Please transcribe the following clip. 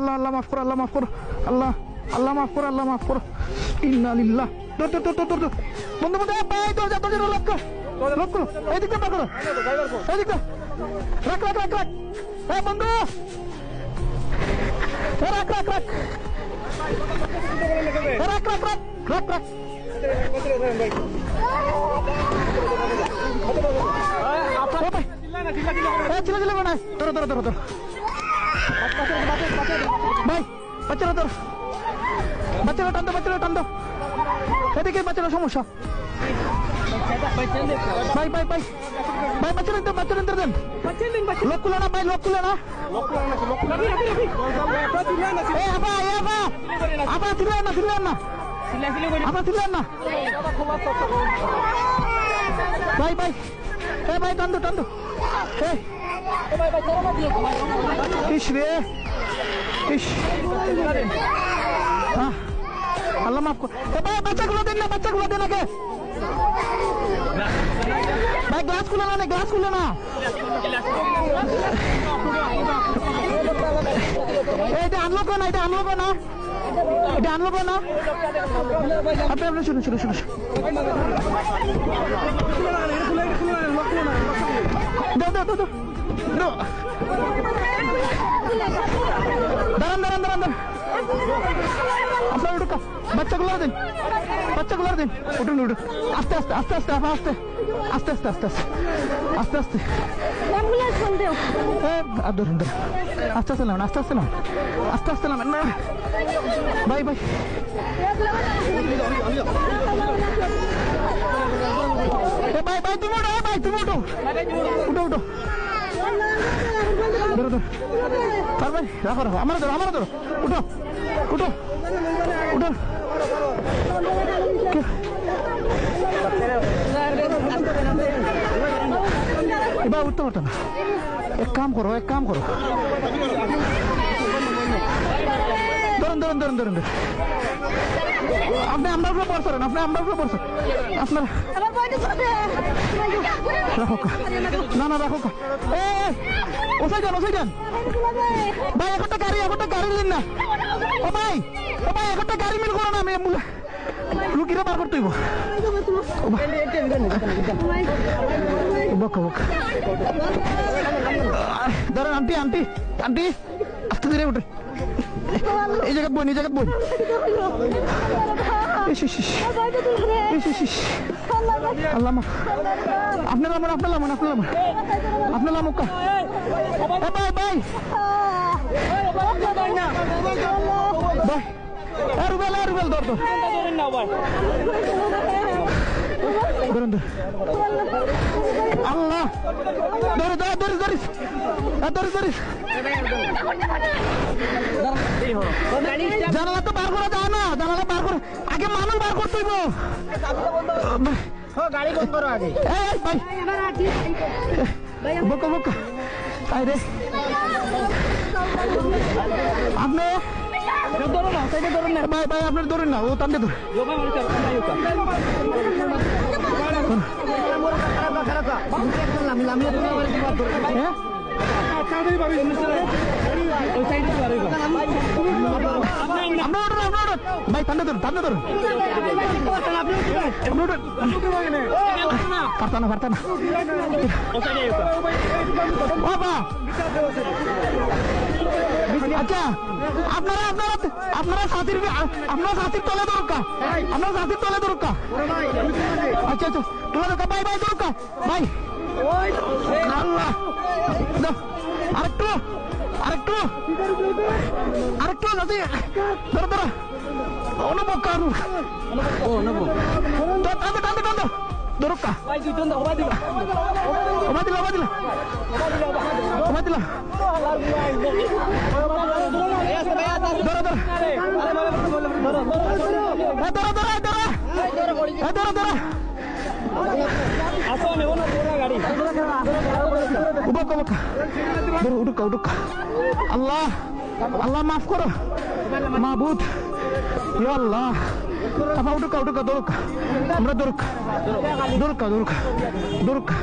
আল্লাহ আল্লাহ মাফ করো আল্লাহ মাফ করো। আল্লাহ আল্লাহ মাফ করো আল্লাহ মাফ করো। ইন্না লিল্লাহ। তোর তোর তোর তোর তোর বন্ধু বন্ধু ভাই তোর যা তোর জন্য লক্ষ্য লক্ষ্য এদিকটা পার করো এদিকটা রাখ রাখ রাখ রাখ। এ বন্ধু। রাখ রাখ রাখ। রাখ রাখ রাখ রাখ রাখ। ছিল ছিল না তোর তোর তোর তোর ভাই, বাচ্চারা তোর বাচ্চারা টান দো বাচ্চারা টান দো এদিকে বাচ্চারা, সমস্যা। ভাই ভাই ভাই। ভাই, বাচ্চারা দেন বাচ্চারা দেন। লোক কুলে না, ভাই, লোক কুলে না। আবা আবা। আবা তুলেন না তুলেন না। আবা ইস রে। ইস আল্লাহ মাফ কর। ভাই, বাচ্চাগুলো দেন না, বাচ্চাগুলো দেন আগে। ভাই, গ্লাস খুলে না গ্লাস খুলে না। এটা আনলো না, এটা আনলো না। এটা আনলো না। আপনি আপনি শুনুন শুনুন শুনুন। দাও দাও। দাও দাও। দাঁড়ান দাঁড়ান দাঁড়ান দাঁড়ান আপনার উঠুকা বাচ্চাগুলো দিন বাচ্চাগুলো দিন উঠুন উঠুন আস্তে আস্তে আস্তে আস্তে আপা আস্তে আস্তে আস্তে আস্তে আস্তে আস্তে আস্তে অ্যাম্বুলেন্স ফোন দেও এ, আর ধরুন ধরুন আস্তে আস্তে নামেন আস্তে আস্তে নামেন আস্তে আস্তে নামেন না ভাই ভাই এ ভাই ভাই ধরো ধরো আর ভাই রাখো রাখো আমার ধরো আমার ধরো উঠো উঠো উঠো কে? এবার উঠতে পারতো না এক কাম করো এক কাম করো ধরুন ধরুন ধরুন ধরুন। আপনি আমরা উপরে পড়ছেন আপনি আমরা উপরে পড়ছেন আপনার না না রাখো। এ ওসাই যান ওসাই যান। ভাই একটা গাড়ি একটা গাড়ি দিন না। ও ভাই ও ভাই একটা গাড়ি মিল করো না আমি রুগীরা বার করতে বকা বকা। ধরেন আন্টি আন্টি আন্টি। আস্তে ধীরে উঠে। এই জায়গা বই এই জায়গা বই ইস আল্লাহ আপনার লামন আপনার লামন আপনার লামন আপনার লামন কা। এ ভাই ভাই। ভাই, এ রুবেল রুবেল, ধর ধর। ধরুন, ধর। আল্লাহ। ধরে ধরে ধরে ধরিস ধরে ধরিস জানালা তো বার করা যায় না জানালা বার করে আগে মানুষ বার করতে হইব। গাড়ি বন্ধ করো আগে। এই ভাই। বকা বকা। আই রে। আপনি ধরুন না সাইডে ধরুন না ভাই ভাই আপনার ধরুন। না ও টানতে ধরুন আচ্ছা আপনারা আপনারা আপনারা সাথীর আপনারা সাথীর তলে দরকার আপনারা সাথীর তলে দরকার আচ্ছা আচ্ছা তোলা দরকার ভাই ভাই দরকার ভাই আল্লাহ আরেকটু আরেকটু আরেকটু নদী ধরো ধরো অনুভব কারু টানতে টানতে টানতে দরকার ওবা দিলা ওবা দিলা ওবা দিলা ধরো ধরো ধরো ধরো ধরো ধরো ধরো ধরো উডুকা উডুকা আল্লাহ আল্লাহ মাফ করো মাহবুদ আল্লাহ আপা উডুকা উডুকা দরুকা আমরা দরুকা দরুকা দরুকা দরুকা